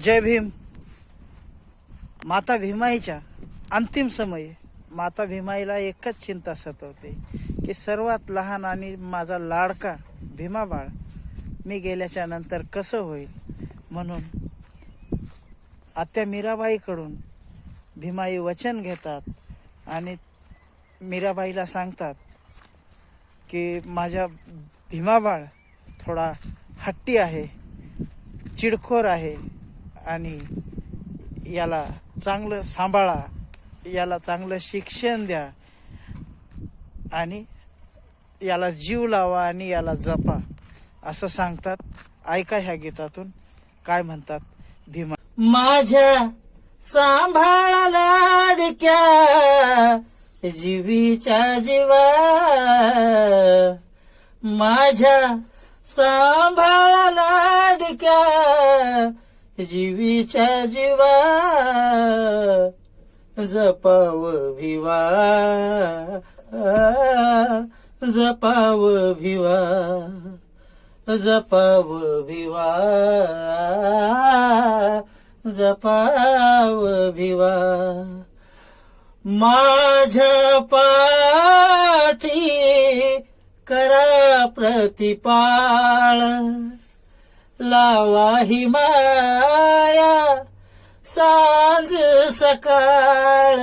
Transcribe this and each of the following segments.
जय भीम. माता भीमाईच्या अंतिम समयी माता भीमाईला एकच चिंता सतवते की सर्वात लहान आणि माझा लाडका भीमाबाळ मी गेल्याच्यानंतर कसं होईल? म्हणून आत्या मीराबाईकडून भीमाई वचन घेतात आणि मीराबाईला सांगतात की माझ्या भीमाबाळ थोडा हट्टी आहे चिडखोर आहे आणि याला चांगलं सांभाळा याला चांगलं शिक्षण द्या आणि याला जीव लावा आणि याला जपा असं सांगतात. ऐका ह्या गीतातून. काय म्हणतात? भीमा माझ्या सांभाळा लाडक्या जीवीच्या जीवा. माझ्या सांभाळा जीवीच्या जीवा जपाव भिवा. जपाव भिवा. जपाव भिवा. जपाव भिवा. माझ्या पाठी करा प्रतिपाळ. लावा ही माया सांज सकाळ.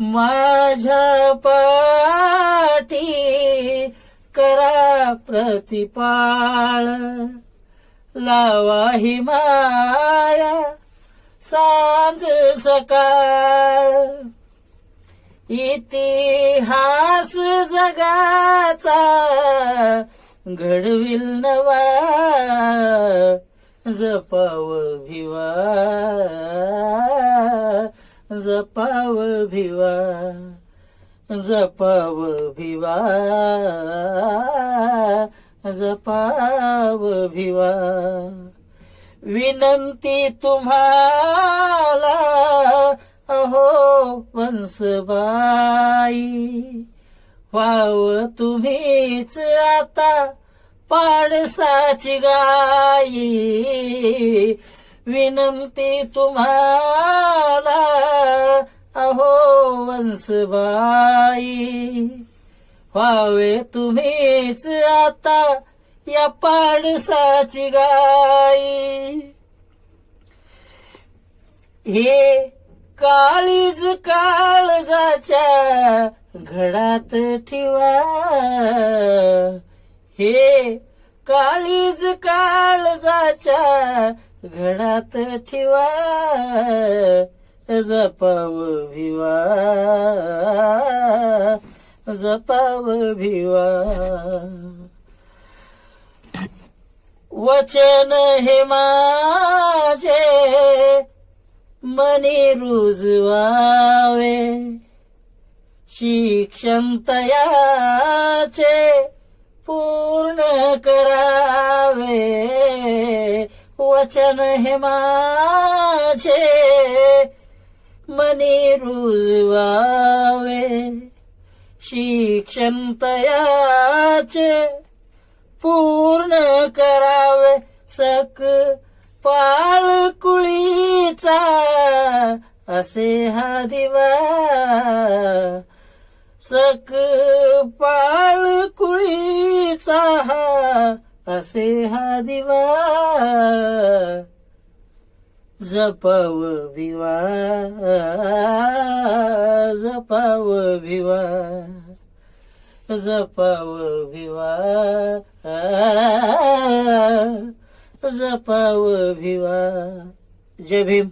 माझ्या पाठी करा प्रतिपाळ. लावा ही माया सांज सकाळ. इतिहास जगा घडविल नवा जपाव भिवा जपाव भिवा जपाव भिवा जपाव भिवा विनंती तुम्हाला अहो वंसबाई वाव तुम्हीच आता पाडसाची गाई. विनंती तुम्हाला अहो वंशबाई. व्हावे तुम्हीच आता या पाडसाची गाई. हे काळीज काळजाच्या घडात ठेवा. हे काळीज काळजाच्या घडात ठेवा जपाव भिवा जपाव भिवा. वचन हे माझे मनी रुजवावे. शिक्षण तयाचे पू करावे. वचन हे माझे. मनी रुजवावे. शिक्षण तयाचे. पूर्ण करावे. सक पाळ कुळीचा. असे हा दिवा. सक पाळ कुळीचा हा असे हा दिवा. जपाव विवा जपाव विवा जपाव भिवा जपाव विवा जय भीम.